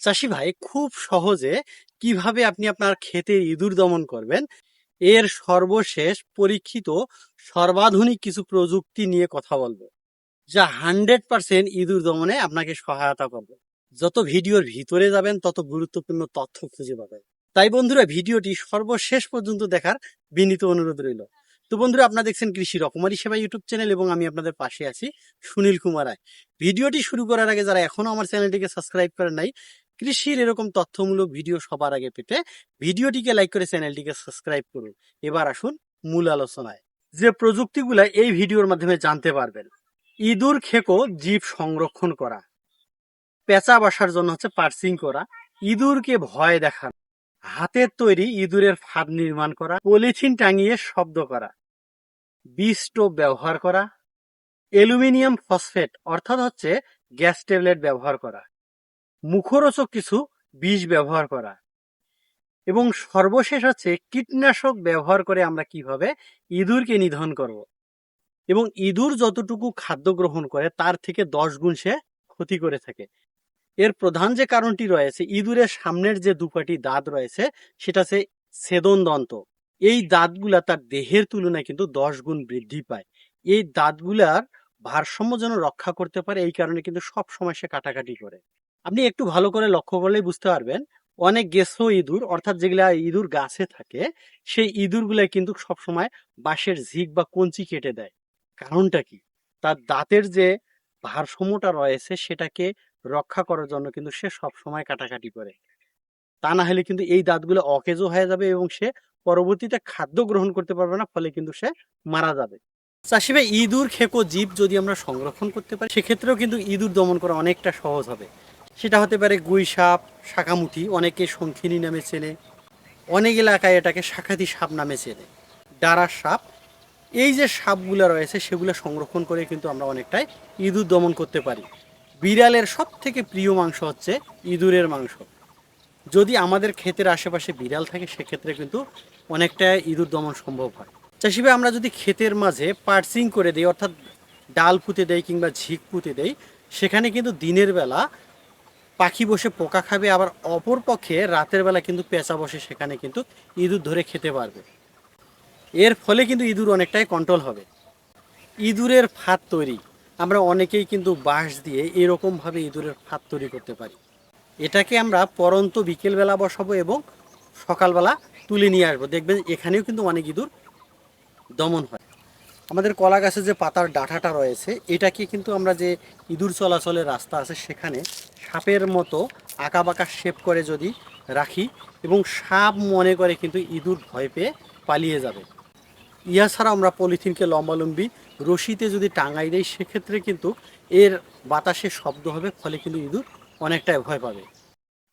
চাষি ভাই, খুব সহজে কীভাবে আপনি আপনার ক্ষেতে ইঁদুর দমন করবেন? এর সর্বশেষ পরীক্ষিত সর্বাধুনিক কিছু প্রযুক্তি নিয়ে কথা বলব, যা হান্ড্রেড পার্সেন্ট ইঁদুর দমনে আপনাকে সহায়তা করবে। যত ভিডিওর ভিতরে যাবেন, তত গুরুত্বপূর্ণ তথ্য খুঁজে পাবেন। তাই বন্ধুরা, ভিডিওটি সর্বশেষ পর্যন্ত দেখার বিনীত অনুরোধ রইল। তো বন্ধুরা, আপনারা দেখছেন কৃষি রকমারি সেবা ইউটিউব চ্যানেল এবং আমি আপনাদের পাশে আছি সুনীল কুমার রায়। ভিডিওটি শুরু করার আগে, যারা এখনও আমার চ্যানেলটিকে সাবস্ক্রাইব করেন নাই কৃষির এরকম তথ্যমূলক ভিডিও সবার আগে পেতে ভিডিওটিকে লাইক করে চ্যানেলটিকে সাবস্ক্রাইব করুন। এবার আসুন মূল আলোচনায়, যে প্রযুক্তিগুলো এই ভিডিওর মাধ্যমে জানতে পারবেন। ইঁদুর, খেকো, জীব সংরক্ষণ করা। পেঁচা বাসার জন্য হচ্ছে পার্সিং করা। ইঁদুরকে ভয় দেখানো। হাতের তৈরি ইঁদুরের ফাঁদ নির্মাণ করা। পলিথিন টাঙিয়ে শব্দ করা। স্টোভ ব্যবহার করা। অ্যালুমিনিয়াম ফসফেট অর্থাৎ হচ্ছে গ্যাস ট্যাবলেট ব্যবহার করা। মুখরোচক কিছু বিষ ব্যবহার করা। এবং সর্বশেষ হচ্ছে কীটনাশক ব্যবহার করে আমরা কীভাবে ইঁদুরকে নিধন করব। এবং ইঁদুর যতটুকু খাদ্য গ্রহণ করে, তার থেকে দশ গুণ সে ক্ষতি করে থাকে। এর প্রধান যে কারণটি রয়েছে, ইঁদুরের সামনের যে দুপাটি দাঁত রয়েছে, সেটা হচ্ছে ছেদন দন্ত এই দাঁতগুলা তার দেহের তুলনায় কিন্তু দশ গুণ বৃদ্ধি পায়। এই দাঁতগুলার ভারসাম্য যেন রক্ষা করতে পারে, এই কারণে কিন্তু সব সময় সে কাটাকাটি করে। আপনি একটু ভালো করে লক্ষ্য করলেই বুঝতে পারবেন, অনেক গেছো ইঁদুর, অর্থাৎ যেগুলা ইঁদুর গাছে থাকে, সেই ইঁদুরগুলাই কিন্তু সবসময় বাঁশের ঝিক বা কঞ্চি কেটে দেয়। কারণটা কি? তার দাঁতের যে ভারসাম্যটা রয়েছে, সেটাকে রক্ষা করার জন্য কিন্তু সে সব সময় কাটাকাটি করে। তা না হলে কিন্তু এই দাঁতগুলো অকেজো হয়ে যাবে এবং সে পরবর্তীতে খাদ্য গ্রহণ করতে পারবে না, ফলে কিন্তু সে মারা যাবে। চাষি ভাই, ইঁদুর, খেকো, জীব যদি আমরা সংরক্ষণ করতে পারি, সেক্ষেত্রেও কিন্তু ইঁদুর দমন করা অনেকটা সহজ হবে। সেটা হতে পারে গুই সাপ, শাকামুঠি, অনেকে শঙ্খিনী নামে চেনে। অনেক এলাকায় এটাকে শাখাতি সাপ নামে চেনে। ডারার সাপ, এই যে সাপগুলো রয়েছে, সেগুলো সংরক্ষণ করে কিন্তু আমরা অনেকটাই ইঁদুর দমন করতে পারি। বিড়ালের সব থেকে প্রিয় মাংস হচ্ছে ইঁদুরের মাংস। যদি আমাদের ক্ষেতের আশেপাশে বিড়াল থাকে, সেক্ষেত্রে কিন্তু অনেকটা ইঁদুর দমন সম্ভব হয়। চাষি ভাই আমরা যদি ক্ষেতের মাঝে পার্সিং করে দিই, অর্থাৎ ডাল পুঁতে দেই কিংবা ঝিক পুঁতে দেই, সেখানে কিন্তু দিনের বেলা পাখি বসে পোকা খাবে, আবার অপর পক্ষে রাতের বেলা কিন্তু পেঁচা বসে সেখানে কিন্তু ইঁদুর ধরে খেতে পারবে। এর ফলে কিন্তু ইঁদুর অনেকটাই কন্ট্রোল হবে। ইঁদুরের ফাঁদ তৈরি। আমরা অনেকেই কিন্তু বাঁশ দিয়ে এরকমভাবে ইঁদুরের ফাঁদ তৈরি করতে পারি। এটাকে আমরা পরন্ত বিকেলবেলা বসাবো এবং সকালবেলা তুলে নিয়ে আসব। দেখবেন এখানেও কিন্তু অনেক ইঁদুর দমন হয়। আমাদের কলা গাছের যে পাতার ডাঁটাটা রয়েছে, এটাকে কিন্তু আমরা যে ইঁদুর চলাচলের রাস্তা আছে সেখানে সাপের মতো আঁকা বাঁকা শেপ করে যদি রাখি এবং সাপ মনে করে কিন্তু ইঁদুর ভয় পেয়ে পালিয়ে যাবে। ইয়া ছাড়া আমরা পলিথিনকে লম্বালম্বি রশিতে যদি টাঙাই দেই, সেক্ষেত্রে কিন্তু এর বাতাসে শব্দ হবে, ফলে কিন্তু ইঁদুর অনেকটাই ভয় পাবে।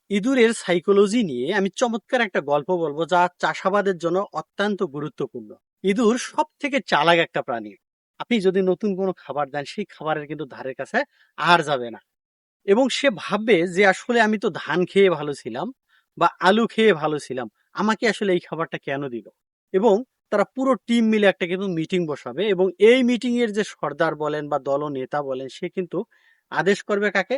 ইঁদুরের সাইকোলজি নিয়ে আমি চমৎকার একটা গল্প বলব যা চাষাবাদের জন্য অত্যন্ত গুরুত্বপূর্ণ। ইঁদুর সব থেকে চালাক একটা প্রাণী। আপনি যদি নতুন কোনো খাবার দেন, সেই খাবারের কিন্তু ধারের কাছে আর যাবে না। এবং সে ভাববে যে আসলে আমি তো ধান খেয়ে ভালো ছিলাম বা আলু খেয়ে ভালো ছিলাম, আমাকে আসলে এই খাবারটা কেন দিল? এবং তারা পুরো টিম মিলে একটা কিন্তু মিটিং বসাবে এবং এই মিটিং এর যে সর্দার বলেন বা দল নেতা বলেন, সে কিন্তু আদেশ করবে কাকে?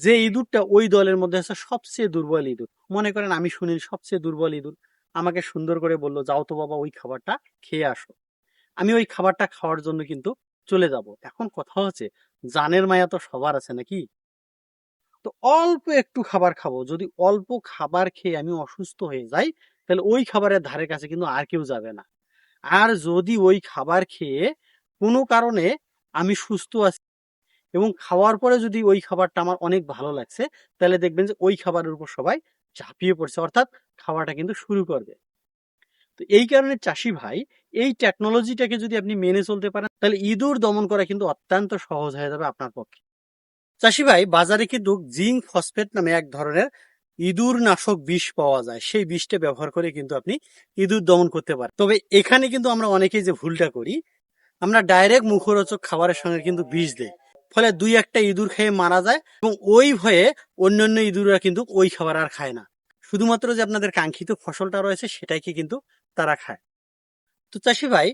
যে ইঁদুরটা ওই দলের মধ্যে আছে, সবচেয়ে দুর্বল ইঁদুর। মনে করেন আমি সুনীল সবচেয়ে দুর্বল ইঁদুর। আমাকে সুন্দর করে বলল, যাও তো বাবা, ওই খাবারটা খেয়ে আসো। আমি ওই খাবারটা খাওয়ার জন্য কিন্তু চলে যাব। এখন কথা হচ্ছে জানের মায়া তো সবার আছে নাকি? তো অল্প একটু খাবার খাব। যদি অল্প খাবার খেয়ে আমি অসুস্থ হয়ে যাই, তাহলে ওই খাবারের ধারে কাছে কিন্তু আর কেউ যাবে না। আর যদি ওই খাবার খেয়ে কোনো কারণে আমি সুস্থ আছি এবং খাওয়ার পরে যদি ওই খাবারটা আমার অনেক ভালো লাগছে, তাহলে দেখবেন যে ওই খাবারের উপর সবাই ঝাঁপিয়ে পড়ছে। অর্থাৎ খাওয়াটা কিন্তু শুরু করবে। তো এই কারণে চাষি ভাই, এই টেকনোলজিটাকে যদি আপনি মেনে চলতে পারেন, তাহলে ইঁদুর দমন করা কিন্তু অত্যন্ত সহজ হয়ে যাবে আপনার পক্ষে। চাষি ভাই বাজারে কিন্তু জিঙ্ক ফসফেট নামে এক ধরনের ইঁদুর নাশক বিষ পাওয়া যায়। সেই বিষটা ব্যবহার করে কিন্তু আপনি ইঁদুর দমন করতে পারেন। তবে এখানে কিন্তু আমরা অনেকেই যে ভুলটা করি, আমরা ডাইরেক্ট মুখরোচক খাবারের সঙ্গে কিন্তু বিষ দেই। ফলে দুই একটা ইঁদুর খেয়ে মারা যায় এবং ওই ভয়ে অন্যান্য ইঁদুররা কিন্তু ওই খাবার আর খায় না। শুধুমাত্র যে আপনাদের কাঙ্ক্ষিত ফসলটা রয়েছে সেটাইকে কিন্তু তারা খায়। তো চাষি ভাই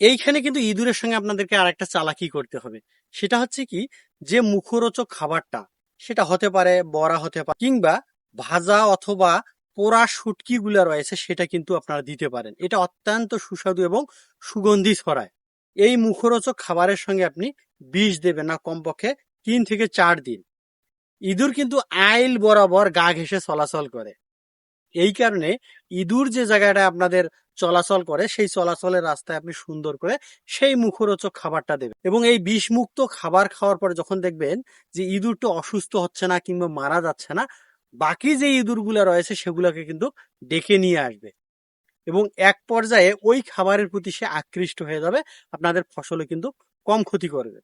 এইখানে কিন্তু ইঁদুরের সঙ্গে আপনাদেরকে আর একটা চালাকি করতে হবে। সেটা হচ্ছে কি যে মুখরোচক খাবারটা, সেটা হতে পারে বড়া হতে পারে, কিংবা ভাজা অথবা পোড়া শুটকি গুলা রয়েছে, সেটা কিন্তু আপনারা দিতে পারেন। এটা অত্যন্ত সুস্বাদু এবং সুগন্ধি ছড়ায়। এই মুখরোচক খাবারের সঙ্গে আপনি বিষ দেবেন না, কমপক্ষে তিন থেকে চার দিন। ইঁদুর কিন্তু আইল বরাবর গা ঘেঁষে চলাচল করে। এই কারণে ইঁদুর যে জায়গাটা আপনাদের চলাচল করে, সেই চলাচলের রাস্তায় আপনি সুন্দর করে সেই মুখরোচক খাবারটা দেবেন। এবং এই বিষমুক্ত খাবার খাওয়ার পরে যখন দেখবেন যে ইঁদুরটা অসুস্থ হচ্ছে না কিংবা মারা যাচ্ছে না, বাকি যে ইঁদুরগুলো রয়েছে সেগুলোকে কিন্তু ডেকে নিয়ে আসবে। এবং এক পর্যায়ে ওই খাবারের প্রতি সে আকৃষ্ট হয়ে যাবে, আপনাদের ফসলে কিন্তু কম ক্ষতি করবে।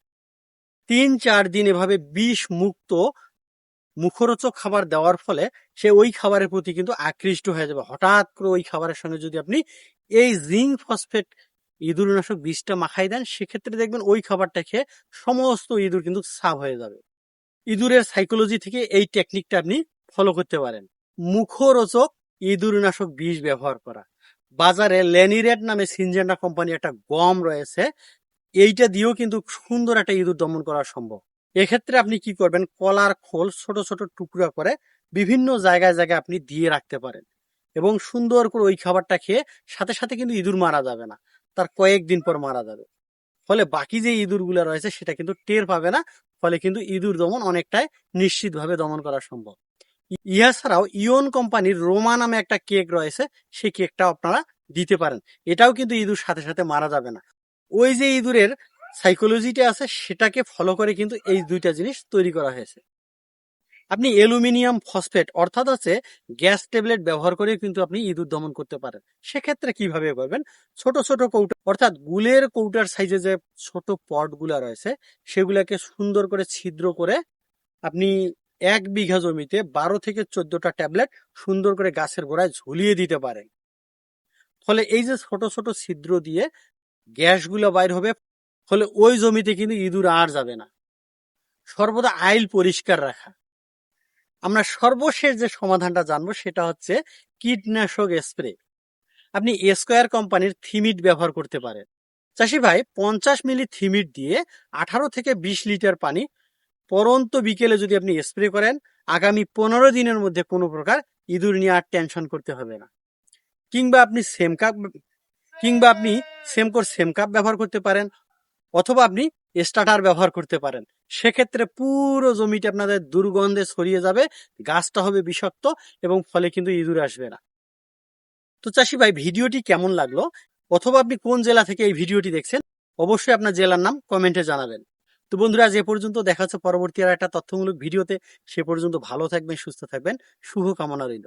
তিন চার দিন এভাবে বিষ মুক্ত মুখরোচক খাবার দেওয়ার ফলে সে ওই খাবারের প্রতি কিন্তু আকৃষ্ট হয়ে যাবে। হঠাৎ করে ওই খাবারের সঙ্গে যদি আপনি এই জিঙ্ক ফসফেট ইঁদুরনাশক বিষটা মাখাই দেন, সেক্ষেত্রে দেখবেন ওই খাবারটা খেয়ে সমস্ত ইঁদুর কিন্তু সাফ হয়ে যাবে। ইঁদুরের সাইকোলজি থেকে এই টেকনিকটা আপনি ফলো করতে পারেন। মুখরোচক ইঁদুরনাশক বিষ ব্যবহার করা। বাজারে লেনিরেট নামে সিনজেন্ডা কোম্পানি একটা গম রয়েছে। এইটা দিয়েও কিন্তু সুন্দর একটা ইঁদুর দমন করা সম্ভব। এক্ষেত্রে আপনি কি করবেন? কলার খোল ছোট ছোট টুকরা করে বিভিন্ন জায়গায় জায়গায় আপনি দিয়ে রাখতে পারেন এবং সুন্দর করে ওই খাবারটা খেয়ে সাথে সাথে কিন্তু ইঁদুর মারা যাবে না। তার কয়েকদিন পর মারা যাবে। ফলে বাকি যে ইঁদুরগুলো রয়েছে সেটা কিন্তু টের পাবে না, ফলে কিন্তু ইঁদুর দমন অনেকটাই নিশ্চিতভাবে দমন করা সম্ভব। ইহা ছাড়াও ইয়ন কোম্পানির রোমা নামে একটা কেক রয়েছে, সেই কেকটা আপনারা দিতে পারেন। এটাও কিন্তু ইঁদুর সাথে সাথে মারা যাবে না। ওই যে ইঁদুরের সাইকোলজিটা আছে, সেটাকে ফলো করে কিন্তু এই দুইটা জিনিস তৈরি করা হয়েছে। আপনি অ্যালুমিনিয়াম ফসফেট অর্থাৎ হচ্ছে গ্যাস ট্যাবলেট ব্যবহার করে কিন্তু আপনি ইঁদুর দমন করতে পারেন। সেক্ষেত্রে কীভাবে করবেন? ছোট ছোট কৌটা, অর্থাৎ গুলের কৌটার সাইজে যে ছোট পটগুলা রয়েছে, সেগুলাকে সুন্দর করে ছিদ্র করে আপনি এক বিঘা জমিতে বারো থেকে চোদ্দটা ট্যাবলেট সুন্দর করে গাছের গোড়ায় ঝুলিয়ে দিতে পারেন। ফলে এই যে ছোট ছোট ছিদ্র দিয়ে গ্যাসগুলো বাইর হবে ফলে ওই জমিতে কিন্তু ইঁদুর আর যাবে না। সর্বদা আইল পরিষ্কার রাখা। আমরা সর্বশেষ যে সমাধানটা জানব সেটা হচ্ছে কীটনাশক স্প্রে। আপনি স্কোয়ার কোম্পানির থিমিট ব্যবহার করতে পারেন। চাষি ভাই, পঞ্চাশ মিলি থিমিট দিয়ে আঠারো থেকে বিশ লিটার পানি পরন্ত বিকেলে যদি আপনি স্প্রে করেন, আগামী পনেরো দিনের মধ্যে কোনো প্রকার ইঁদুর নিয়ে আর টেনশন করতে হবে না। কিংবা আপনি সেমকাপ কিংবা আপনি সেমকোর সেম কাপ ব্যবহার করতে পারেন। অথবা আপনি স্টার্টার ব্যবহার করতে পারেন। সেক্ষেত্রে পুরো জমিটা আপনাদের দুর্গন্ধে ছড়িয়ে যাবে, গাছটা হবে বিষাক্ত এবং ফলে কিন্তু ইঁদুর আসবে না। তো চাষি ভাই, ভিডিওটি কেমন লাগল? অথবা আপনি কোন জেলা থেকে এই ভিডিওটি দেখছেন? অবশ্যই আপনার জেলার নাম কমেন্টে জানাবেন। তো বন্ধুরা এ পর্যন্ত দেখা হচ্ছে পরবর্তী আর একটা তথ্যমূলক ভিডিওতে। সে পর্যন্ত ভালো থাকবেন, সুস্থ থাকবেন। শুভ কামনা রইল।